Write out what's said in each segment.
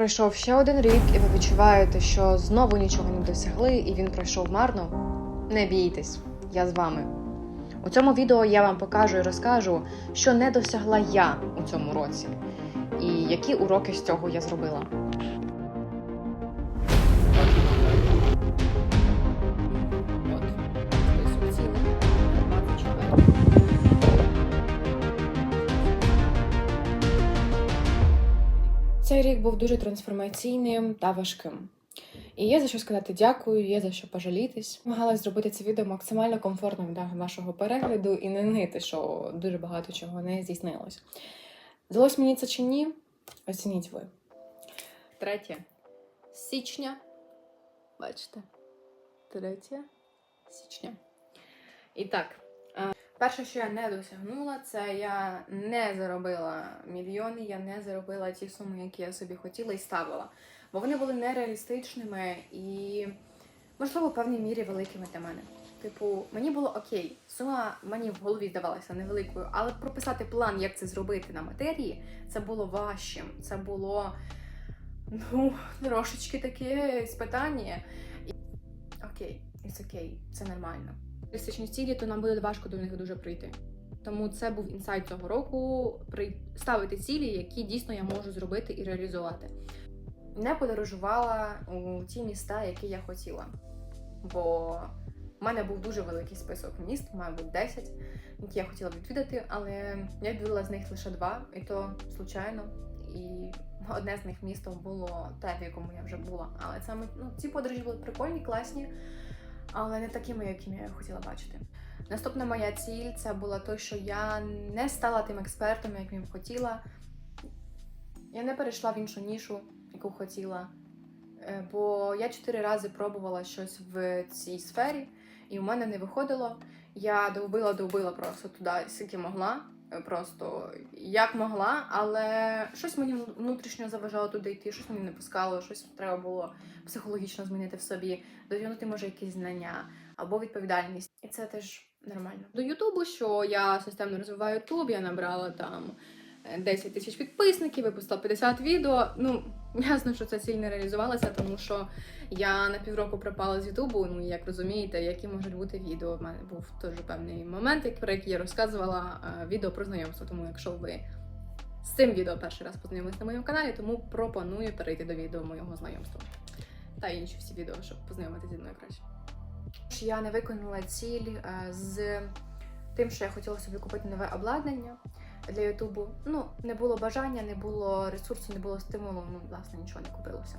Пройшов ще один рік, і ви відчуваєте, що знову нічого не досягли, і він пройшов марно. Не бійтесь, я з вами. У цьому відео я вам покажу і розкажу, що не досягла я у цьому році, і які уроки з цього я зробила. Цей рік був дуже трансформаційним та важким. І є за що сказати дякую, є за що пожалітись. Намагалась зробити це відео максимально комфортним для вашого перегляду і не нити, що дуже багато чого не здійснилось. Здалось мені це чи ні? Оцініть ви. Третє січня. Бачите? Третє січня. І так, перше, що я не досягнула, це я не заробила мільйони, я не заробила ті суми, які я собі хотіла і ставила. Бо вони були нереалістичними і, можливо, в певній мірі великими для мене. Типу, мені було окей, сума мені в голові здавалася невеликою, але прописати план, як це зробити на матерії, це було важчим. Це було ну, трошечки таке спитання. Окей, it's окей, це нормально. Реалістичні цілі, то нам буде важко до них дуже прийти. Тому це був інсайт цього року ставити цілі, які дійсно я можу зробити і реалізувати. Не подорожувала у ті міста, які я хотіла. Бо в мене був дуже великий список міст, мабуть, 10, які я хотіла відвідати, але я відвідала з них лише два, і то случайно. І одне з них місто було те, в якому я вже була. Але саме ну, ці подорожі були прикольні, класні, але не такими, якими я хотіла бачити. Наступна моя ціль це була те, що я не стала тим експертом, яким хотіла. Я не перейшла в іншу нішу, яку хотіла. Е, Бо я чотири рази пробувала щось в цій сфері, і у мене не виходило. Я довбила, довбила просто туди, скільки могла, просто як могла, але щось мені внутрішньо заважало туди йти, щось мені не пускало, щось треба було психологічно змінити в собі, досягнути може якісь знання або відповідальність. І це теж нормально. До Ютубу, що я системно розвиваю Ютуб, я набрала там 10 тисяч підписників, випустила 50 відео. Ну, ясно, що ця ціль не реалізувалася, тому що я на півроку пропала з Ютубу. Ну, як розумієте, які можуть бути відео. У мене був теж певний момент, про який я розказувала е, відео про знайомство. Тому якщо ви з цим відео перший раз познайомились на моєму каналі, тому пропоную перейти до відео моєго знайомства. Та інші всі відео, щоб познайомитися зі мною краще. Я не виконала ціль е, з тим, що я хотіла собі купити нове обладнання для Ютубу. Ну, не було бажання, не було ресурсу, не було стимулу, ну, власне, нічого не купилося.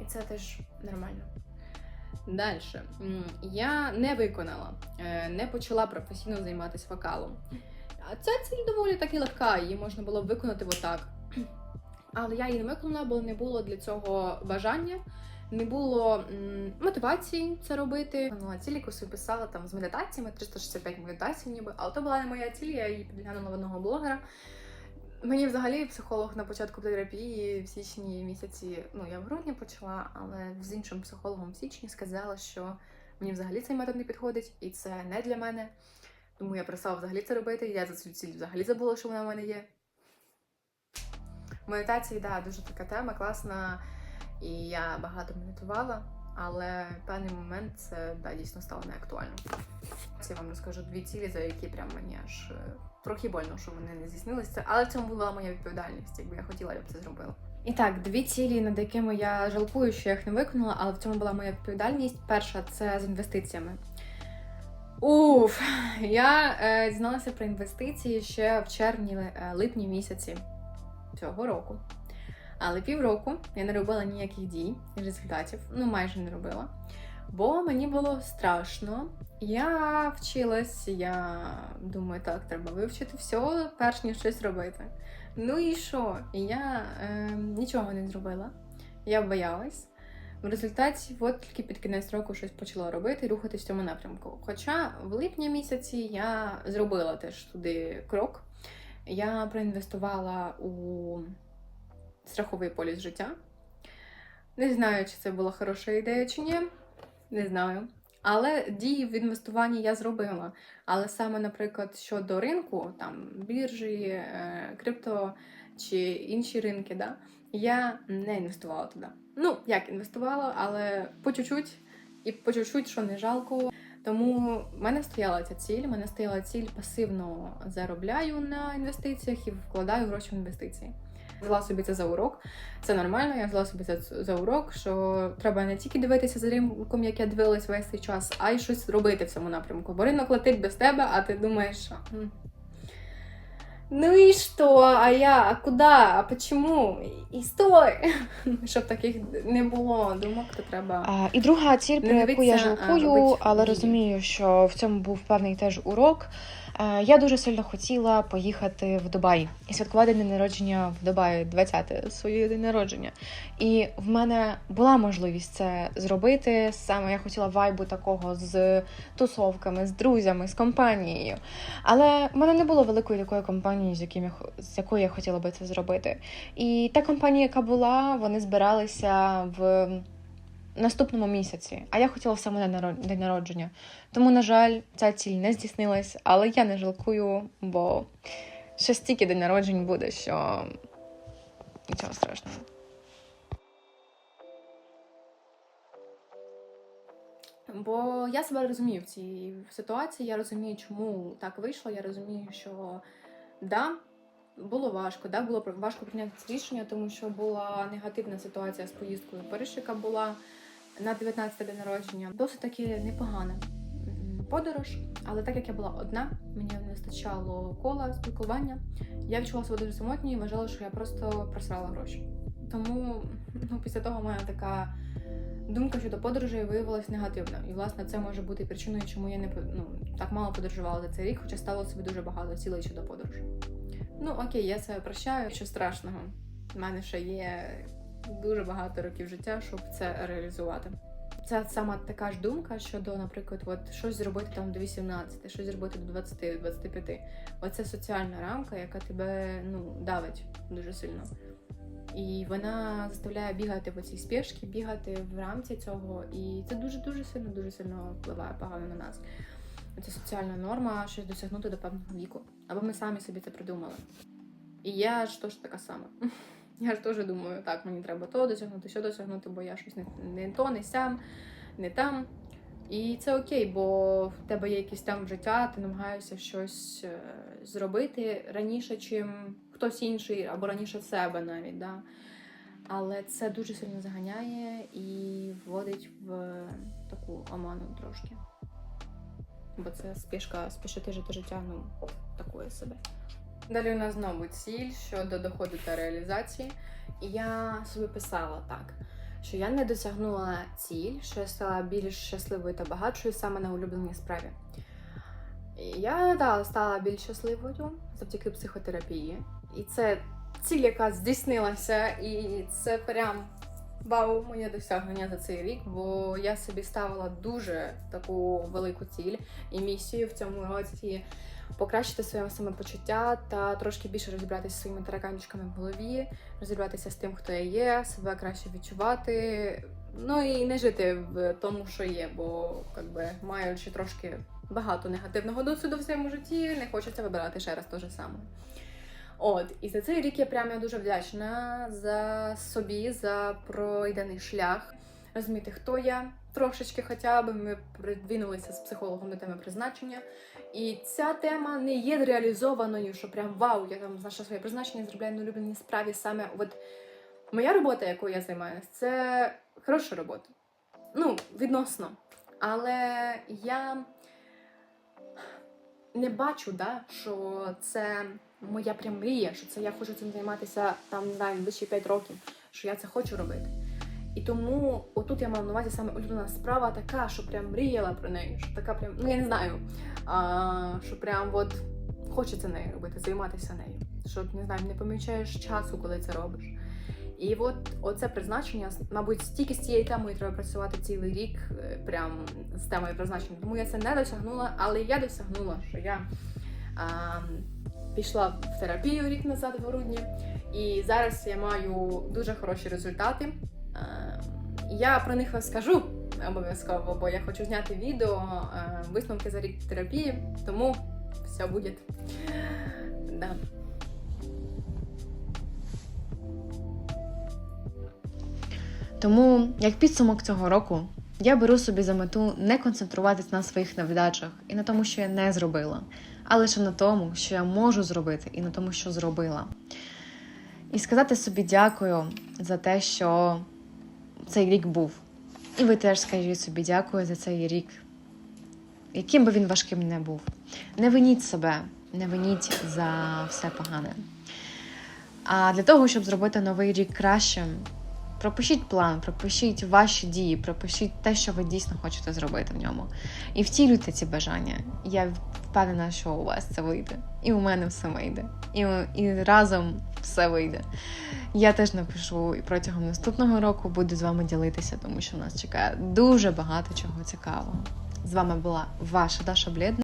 І це теж нормально. Далі. Я не виконала, е, не почала професійно займатися вокалом. А ця ціль доволі таки легка, її можна було б виконати отак. Але я її не виконала, бо не було для цього бажання, не було мотивації це робити. Ціль, яку собі писала там з медитаціями, 365 медитацій ніби. Але то була не моя ціль, я її підглянула в одного блогера. Мені взагалі психолог на початку терапії в січні місяці, ну я в грудні почала, але з іншим психологом в січні сказала, що мені взагалі цей метод не підходить, і це не для мене. Тому я перестала взагалі це робити. Я за цю ціль взагалі забула, що вона в мене є. Медитації, да, дуже така тема, класна. І я багато медитувала, але в певний момент це да, дійсно стало неактуально. Це я вам розкажу дві цілі, за які прям мені аж е, трохи больно, що вони не здійснилися. Але в цьому була моя відповідальність. Якби я хотіла, я б це зробила. І так, дві цілі, над якими я жалкую, що я їх не виконала, але в цьому була моя відповідальність. Перша це з інвестиціями. Уф, я е, дізналася про інвестиції ще в червні, е, місяці цього року. Але півроку я не робила ніяких дій і результатів, ну майже не робила. Бо мені було страшно. Я вчилась, я думаю, так, треба вивчити все, перш ніж щось робити. Ну і що? І я е, нічого не зробила. Я боялась. В результаті, от тільки під кінець року щось почала робити рухатись в цьому напрямку. Хоча в липні місяці я зробила теж туди крок. Я проінвестувала у страховий поліс життя. Не знаю, чи це була хороша ідея чи ні. Не знаю. Але дії в інвестуванні я зробила. Але саме, наприклад, щодо ринку, там біржі, е, крипто, чи інші ринки, да, я не інвестувала туди. Ну, як інвестувала, але по чуть-чуть, і по чуть-чуть, що не жалко. Тому в мене стояла ця ціль. в мене стояла ціль пасивно заробляю на інвестиціях і вкладаю гроші в інвестиції. Взяла собі це за урок. Це нормально. Я взяла собі це за урок, що треба не тільки дивитися за ринком, як я дивилась весь цей час, а й щось робити в цьому напрямку. Бо ринок летить без тебе, а ти думаєш, що. Ну і що? А я? А куди? А почему? І стой! Щоб таких не було думок, то треба. А, і друга ціль, про яку я жалкую, але розумію, що в цьому був певний теж урок. Е, Я дуже сильно хотіла поїхати в Дубай і святкувати день народження в Дубаї, 20-те своє день народження. І в мене була можливість це зробити. Саме я хотіла вайбу такого з тусовками, з друзями, з компанією. Але в мене не було великої такої компанії, з, яким я, з якою я хотіла би це зробити. І та компанія, яка була, вони збиралися в наступному місяці, а я хотіла саме на день народження. Тому, на жаль, ця ціль не здійснилась, але я не жалкую, бо ще стільки день народжень буде, що нічого страшного. Бо я себе розумію в цій ситуації, я розумію, чому так вийшло. Я розумію, що да, було важко, да, було важко прийняти це рішення, тому що була негативна ситуація з поїздкою яка була на 19 день народження. Досить таки непогана подорож, але так як я була одна, мені не вистачало кола спілкування. Я відчула себе дуже самотньою і вважала, що я просто просрала гроші. Тому ну, після того мене така думка щодо подорожей виявилася негативна. І, власне, це може бути причиною, чому я не ну, так мало подорожувала за цей рік, хоча ставила собі дуже багато цілей щодо подорожей. Ну окей, я це прощаю, що страшного. У мене ще є дуже багато років життя, щоб це реалізувати. Це сама така ж думка щодо, наприклад, от щось зробити там до 18, щось зробити до 20, 25. Оце соціальна рамка, яка тебе ну, давить дуже сильно. І вона заставляє бігати по цій спішці, бігати в рамці цього. І це дуже дуже сильно, дуже сильно впливає погано на нас. Це соціальна норма, щось досягнути до певного віку. Або ми самі собі це придумали. І я ж теж така сама. Я ж теж думаю, так, мені треба то досягнути, що досягнути, бо я щось не, не то, не сям, не там. І це окей, бо в тебе є якийсь там життя, ти намагаєшся щось е, зробити раніше, чим хтось інший, або раніше себе навіть. Да? Але це дуже сильно заганяє і вводить в таку оману трошки. Бо це спішка, спішити жити життя, ну, такої себе. Далі у нас знову ціль щодо доходу та реалізації. І я собі писала так, що я не досягнула ціль, що я стала більш щасливою та багатшою саме на улюбленій справі. Я да, стала більш щасливою завдяки психотерапії. І це ціль, яка здійснилася, і це прям вау, моє досягнення за цей рік, бо я собі ставила дуже таку велику ціль і місію в цьому році покращити своє самопочуття та трошки більше розібратися зі своїми тараканчиками в голові, розібратися з тим, хто я є, себе краще відчувати. Ну і не жити в тому, що є, бо якби маючи трошки багато негативного досвіду в своєму житті, не хочеться вибирати ще раз те ж саме. От, і за цей рік я прямо дуже вдячна за собі, за пройдений шлях, розуміти, хто я, трошечки хоча б ми придвинулися з психологом до теми призначення. І ця тема не є реалізованою, що прям вау, я там знайшла своє призначення, зробляю на улюбленій справі саме. От моя робота, якою я займаюся, це хороша робота. Ну, відносно. Але я не бачу, да, що це моя прям мрія, що це я хочу цим займатися там, не знаю, ближче 5 років, що я це хочу робити. І тому отут я маю на увазі саме улюблена справа така, що прям мріяла про неї, що така прям, ну я не знаю, а, що прям от хочеться нею робити, займатися нею. Що не знаю, не помічаєш часу, коли це робиш. І от оце призначення, мабуть, стільки з цією темою треба працювати цілий рік, е, прям з темою призначення. Тому я це не досягнула, але я досягнула, що я а, пішла в терапію рік назад в грудні, і зараз я маю дуже хороші результати. Ем, я про них скажу обов'язково, бо я хочу зняти відео, ем, висновки за рік терапії, тому все буде. Да. Тому, як підсумок цього року, я беру собі за мету не концентруватись на своїх невдачах і на тому, що я не зробила, а лише на тому, що я можу зробити, і на тому, що зробила. І сказати собі дякую за те, що цей рік був. І ви теж скажіть собі дякую за цей рік, яким би він важким не був. Не виніть себе, не виніть за все погане. А для того, щоб зробити новий рік кращим, пропишіть план, пропишіть ваші дії, пропишіть те, що ви дійсно хочете зробити в ньому. І втілюйте ці бажання. Я впевнена, що у вас це вийде. І у мене все вийде. І, і разом все вийде. Я теж напишу і протягом наступного року буду з вами ділитися, тому що нас чекає дуже багато чого цікавого. З вами була ваша Даша Блєдна.